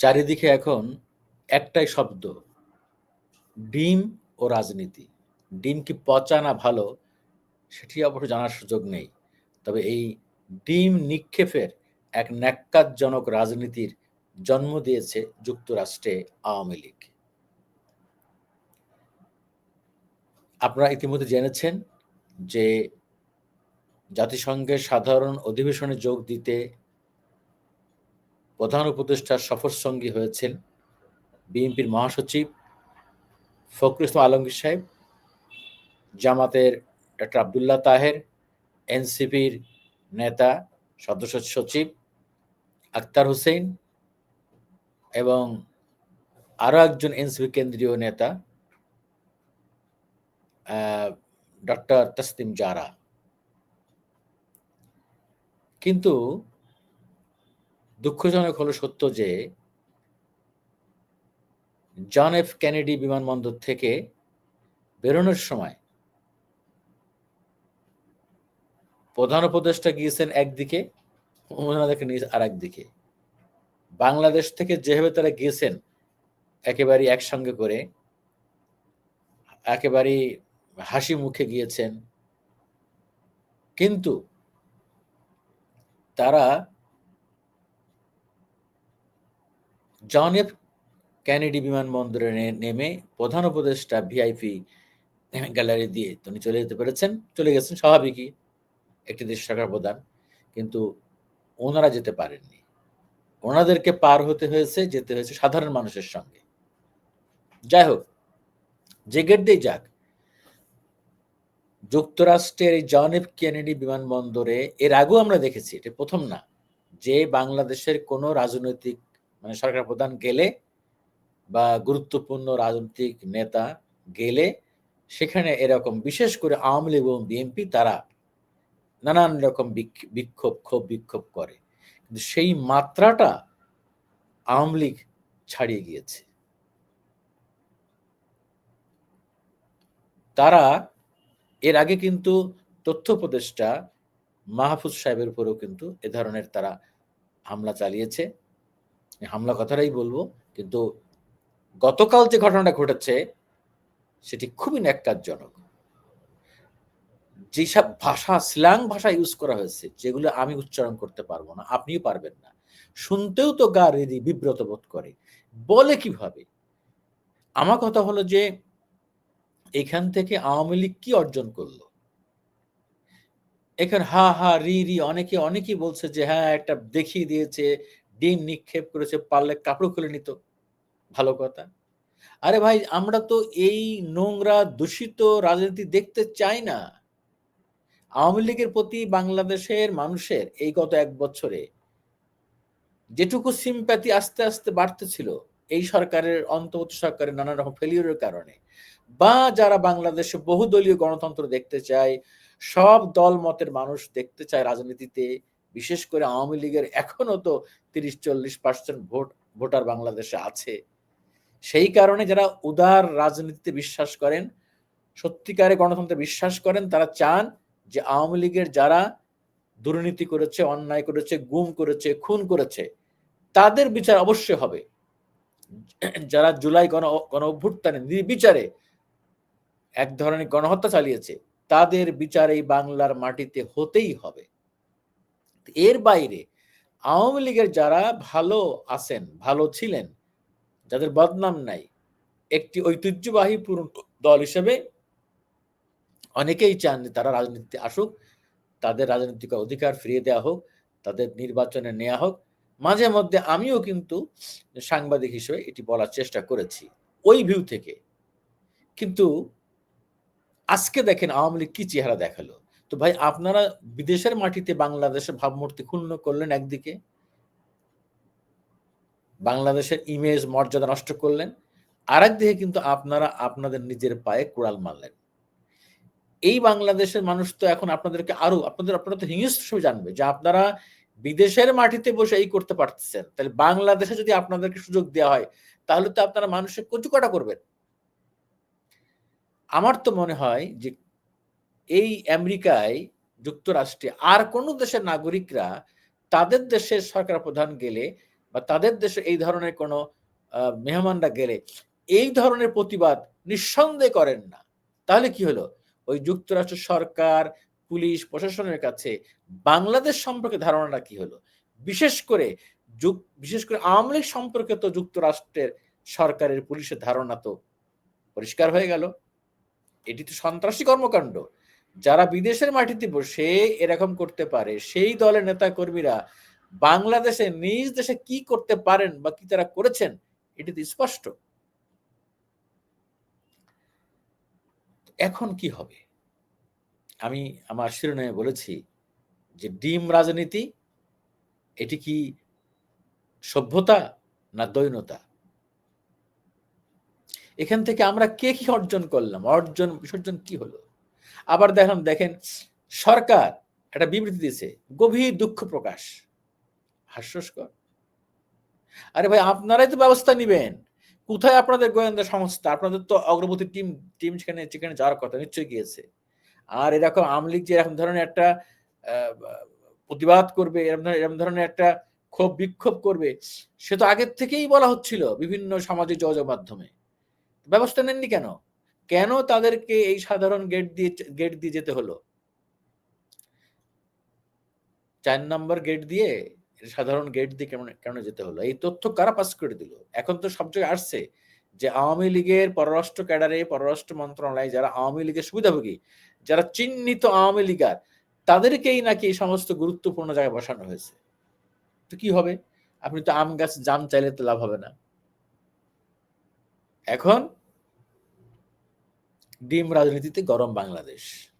চারিদিকে এখন একটাই শব্দ, ডিম ও রাজনীতি। ডিম কি পচা না ভালো, সেটি অবশ্য জানার সুযোগ নেই। তবে এই ডিম নিক্ষেপের এক ন্যাক্কারজনক রাজনীতির জন্ম দিয়েছে যুক্তরাষ্ট্রে আওয়ামী লীগ। আপনারা ইতিমধ্যে জেনেছেন যে জাতিসংঘের সাধারণ অধিবেশনে যোগ দিতে প্রধান উপদেষ্টার সফর সঙ্গী হয়েছেন বিএনপির মহাসচিব ফখরুল ইসলাম আলমগীর সাহেব, জামাতের ডক্টর আবদুল্লাহ তাহের, এনসিপির নেতা সদস্য সচিব আক্তার হোসেন এবং আরও একজন এনসিপি কেন্দ্রীয় নেতা ডক্টর তসলিম জারা। কিন্তু দুঃখজনক হলো সত্য যে জন এফ কেনেডি বিমানবন্দর থেকে বেরোনোর সময় প্রধান উপদেষ্টা গিয়েছেন একদিকে নিয়ে আর একদিকে বাংলাদেশ থেকে যেভাবে তারা গিয়েছেন একেবারে একসঙ্গে করে একেবারে হাসি মুখে গিয়েছেন। কিন্তু তারা জন এফ ক্যানেডি বিমানবন্দরে নেমে প্রধান উপদেষ্টা ভিআইপি গ্যালারি দিয়ে তিনি চলে যেতে পেরেছেন। চলে গেছেন স্বাভাবিকই। একটি দেশ সরকার প্রধান। কিন্তু ওনারা যেতে পারেননি। ওনাদেরকে পার হতে হয়েছে, যেতে হয়েছে সাধারণ মানুষের সঙ্গে। যাই হোক, যে গেট দিয়ে যাক, যুক্তরাষ্ট্রের এই জন এফ কেনেডি বিমানবন্দরে, এর আগেও আমরা দেখেছি, এটা প্রথম না, যে বাংলাদেশের কোনো রাজনৈতিক মানে সরকার প্রধান গেলে বা গুরুত্বপূর্ণ রাজনৈতিক নেতা গেলে সেখানে এরকম বিশেষ করে আওয়ামী লীগ এবং বিএনপি তারা নানান রকম বিক্ষোভ, ক্ষোভ বিক্ষোভ করে। কিন্তু সেই মাত্রাটা আওয়ামী লীগ ছাড়িয়ে গিয়েছে। তারা এর আগে কিন্তু তথ্য উপদেষ্টা মাহফুজ সাহেবের উপরেও কিন্তু এ ধরনের তারা হামলা চালিয়েছে। হামলা কথাটাই বলব, কিন্তু গতকাল যে ঘটনাটা ঘটেছে, সেটি খুবই ন্যাক্কারজনক। যেসব ভাষা স্ল্যাং ভাষা ইউজ করা হয়েছে, যেগুলো আমি উচ্চারণ করতে পারব না, আপনিও পারবেন না। শুনতেও তো গা রেদি বিব্রত বোধ করে। বলে কীভাবে? আমার কথা হলো যে, এখান থেকে আওয়ামী লীগ কি অর্জন করল? এখানে হা হা, রি রি, অনেকে, অনেকেই বলছে যে হ্যাঁ একটা দেখিয়ে দিয়েছে ডিম নিক্ষেপ করেছে, পারলে কাপড় খুলে নিত। ভালো কথা। আরে ভাই, আমরা তো এই নোংরা, দূষিত রাজনীতি দেখতে চাই না। আওয়ামী লীগের প্রতি বাংলাদেশের মানুষের এই গত এক বছরে যেটুকু সিম্প্যাথি আস্তে আস্তে বাড়তেছিল, এই সরকারের, অন্তর্বর্তী সরকারের নানা রকম ফেলিওরের কারণে। বা যারা বাংলাদেশে বহুদলীয় গণতন্ত্র দেখতে চায়, সব দল মতের মানুষ দেখতে চায় রাজনীতিতে বিশেষ করে আওয়ামী লীগের এখনও তো তিরিশ, চল্লিশ পার্সেন্ট ভোট, ভোটার বাংলাদেশে আছে। সেই কারণে যারা উদার রাজনীতিতে বিশ্বাস করেন, সত্যিকারে গণতন্ত্রে বিশ্বাস করেন, তারা চান যে আওয়ামী লীগের যারা দুর্নীতি করেছে, অন্যায় করেছে, গুম করেছে, খুন করেছে, তাদের বিচার অবশ্যই হবে। যারা জুলাই গণ গণ অভ্যুত্থানে নির্বিচারে এক ধরনের গণহত্যা চালিয়েছে, তাদের বিচার এই বাংলার মাটিতে হতেই হবে। এর বাইরে আওয়ামী লীগের যারা ভালো আছেন, ভালো ছিলেন, যাদের বদনাম নাই, একটি ঐতিহ্যবাহী পুরনো দল হিসেবে অনেকেই চান তারা রাজনীতিতে আসুক, তাদের রাজনৈতিক অধিকার ফিরিয়ে দেওয়া হোক, তাদের নির্বাচনে নেওয়া হোক। মাঝে মধ্যে আমিও কিন্তু সাংবাদিক হিসেবে এটি বলার চেষ্টা করেছি, ওই ভিউ থেকে। কিন্তু আজকে দেখেন আওয়ামী লীগ কি চেহারা দেখাল। তো ভাই, আপনারা বিদেশের মাটিতে বাংলাদেশের ভাবমূর্তি ক্ষুণ্ণ করলেন একদিকে, বাংলাদেশের ইমেজ মর্যাদা নষ্ট করলেন আর একদিকে কিন্তু আপনারা আপনাদের নিজের পায়ে কোড়াল মারলেন। এই বাংলাদেশের মানুষ তো এখন আপনাদেরকে আরও, আপনাদের, আপনারা তো হিংস্র হিসেবে জানবে যে আপনারা বিদেশের মাটিতে বসে এই করতে পারতেছেন। তাহলে বাংলাদেশে যদি আপনাদেরকে সুযোগ দেওয়া হয়, তাহলে তো আপনারা মানুষের কচুকাটা করবেন। আমার তো মনে হয় যে এই আমেরিকায় যুক্তরাষ্ট্রে আর কোন দেশের নাগরিকরা তাদের দেশের সরকার প্রধান গেলে বা তাদের দেশে এই ধরনের কোনো মেহমানরা গেলে এই ধরনের প্রতিবাদ নিঃসন্দেহ করেন না। তাহলে কি হলো? ওই যুক্তরাষ্ট্র সরকার, পুলিশ, প্রশাসনের কাছে বাংলাদেশ সম্পর্কে ধারণাটা কি হলো? বিশেষ করে বিশেষ করে আওয়ামী লীগ সম্পর্কে তো যুক্তরাষ্ট্রের সরকারের পুলিশের ধারণা তো পরিষ্কার হয়ে গেল। এটি তো সন্ত্রাসী কর্মকাণ্ড। যারা বিদেশের মাটিতে বসে এরকম করতে পারে, সেই দলের নেতা কর্মীরা বাংলাদেশে নিজ দেশে কি করতে পারেন বা কি তারা করেছেন, এটি তো স্পষ্ট। এখন কি হবে? আমি আমার শিরোনামে বলেছি যে ডিম রাজনীতি, এটি কি সভ্যতা না দৈনতা? এখান থেকে আমরা কে কি অর্জন করলাম? অর্জন, বিসর্জন কি হলো? আবার দেখেন দেখেন, সরকার একটা বিবৃতি দিয়েছে, গভীর দুঃখ প্রকাশ। হাস্যস্কর। আরে ভাই, আপনারাই তো ব্যবস্থা নিবেন। কোথায় আপনাদের গোয়েন্দা সংস্থা? আপনাদের তো অগ্রবর্তী টিম টিম সেখানে সেখানে যাওয়ার কথা নিশ্চয়ই গিয়েছে। আর এরকম আমলিগ যে এরকম ধরনের একটা প্রতিবাদ করবে, এরকম ধরনের এরকম ধরনের একটা ক্ষোভ, বিক্ষোভ করবে, সে তো আগের থেকেই বলা হচ্ছিল বিভিন্ন সামাজিক যোগাযোগ মাধ্যমে। ব্যবস্থা নেননি কেন? কেন তাদেরকে এই সাধারণ গেট দিয়ে গেট দিয়ে যেতে হলো? চার নম্বর গেট দিয়ে সাধারণ গেট দিয়ে কেমন কেন যেতে হলো? এই তথ্য কারা পাস করে দিল? এখন তো সব জায়গায় আসছে যে আওয়ামী লীগের পররাষ্ট্র ক্যাডারে, পররাষ্ট্র মন্ত্রণালয় যারা আওয়ামী লীগের সুবিধাভোগী, যারা চিহ্নিত আওয়ামী লীগার, তাদেরকেই নাকি এই সমস্ত গুরুত্বপূর্ণ জায়গায় বসানো হয়েছে? তো কি হবে? আপনি তো আম গাছ জাম চাইলে তো লাভ হবে না। এখন ডিম রাজনীতিতে গরম বাংলাদেশ।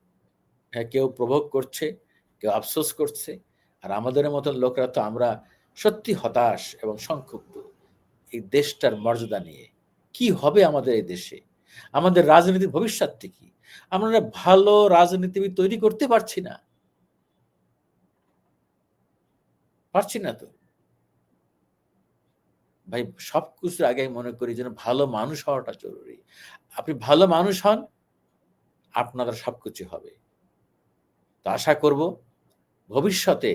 হ্যাঁ কেউ প্রভোগ করছে, কেউ আফসোস করছে, আর আমাদের মতন লোকরা তো আমরা সত্যি হতাশ এবং সংক্ষুব্ধ। এই দেশটার মর্যাদা নিয়ে কি হবে আমাদের এই দেশে? আমাদের রাজনীতির ভবিষ্যৎ কি? আমরা ভালো রাজনীতিবিদ তৈরি করতে পারছি না। পারছি না তো? ভাই, সব কিছুর আগে আমি মনে করি যেন ভালো মানুষ হওয়াটা জরুরি। আপনি ভালো মানুষ হন, আপনাদের সবকিছু হবে। তো আশা করব ভবিষ্যতে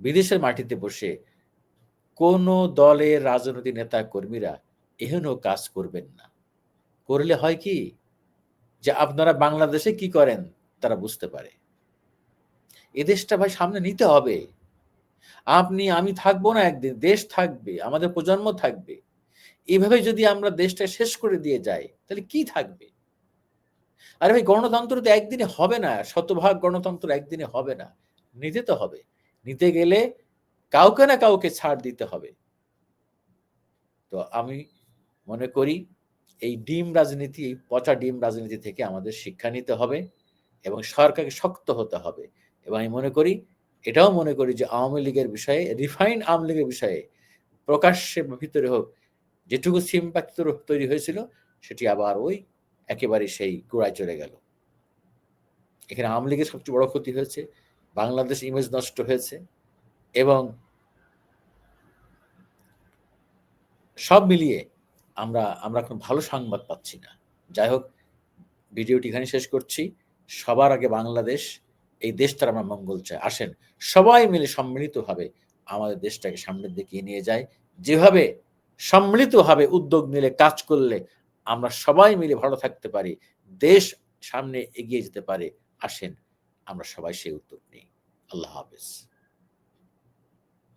বিদেশের মাটিতে বসে কোন দলের রাজনৈতিক নেতা কর্মীরা এহেন কাজ করবেন না। করলে হয় কি যে আপনারা বাংলাদেশে কি করেন তারা বুঝতে পারে। এদেশটা ভাই সামনে নিতে হবে। আপনি, আমি থাকব না একদিন, দেশ থাকবে, আমাদের প্রজন্ম থাকবে। এভাবে যদি আমরা দেশটা শেষ করে দিয়ে যাই, তাহলে কি থাকবে? আরে ভাই, গণতন্ত্র তো একদিনে হবে না, শতভাগ গণতন্ত্র একদিনে হবে না, নিতে তো হবে। নিতে গেলে কাউকে না কাউকে ছাড় দিতে হবে। তো আমি মনে করি, এই ডিম রাজনীতি, এই পচা ডিম রাজনীতি থেকে আমাদের শিক্ষা নিতে হবে এবং সরকারকে শক্ত হতে হবে। এবং আমি মনে করি এটাও মনে করি যে আওয়ামী লীগের বিষয়ে রিফাইন্ড আওয়ামী লীগের বিষয়ে প্রকাশ্যে ভিতরে হোক, যেটুকু সিম্পাক্তি তৈরি হয়েছিল, সেটি আবার ওই একেবারে সেই গোড়ায় চলে গেল। এখানে আওয়ামী লীগের সবচেয়ে বড় ক্ষতি হয়েছে, বাংলাদেশ ইমেজ নষ্ট হয়েছে এবং সব মিলিয়ে আমরা আমরা এখন ভালো সংবাদ পাচ্ছি না। যাই হোক, ভিডিওটি এখানে শেষ করছি। সবার আগে বাংলাদেশ এই দেশটার আমার মঙ্গল চাই। আসেন, সবাই মিলে সম্মিলিতভাবে আমাদের দেশটাকে সামনের দিকে নিয়ে যায়। যেভাবে সম্মিলিতভাবে উদ্যোগ নিলে, কাজ করলে আমরা সবাই মিলে ভালো থাকতে পারি, দেশ সামনে এগিয়ে যেতে পারে, আসেন, আমরা সবাই সেই উদ্যোগ নিই। আল্লাহ হাফেজ।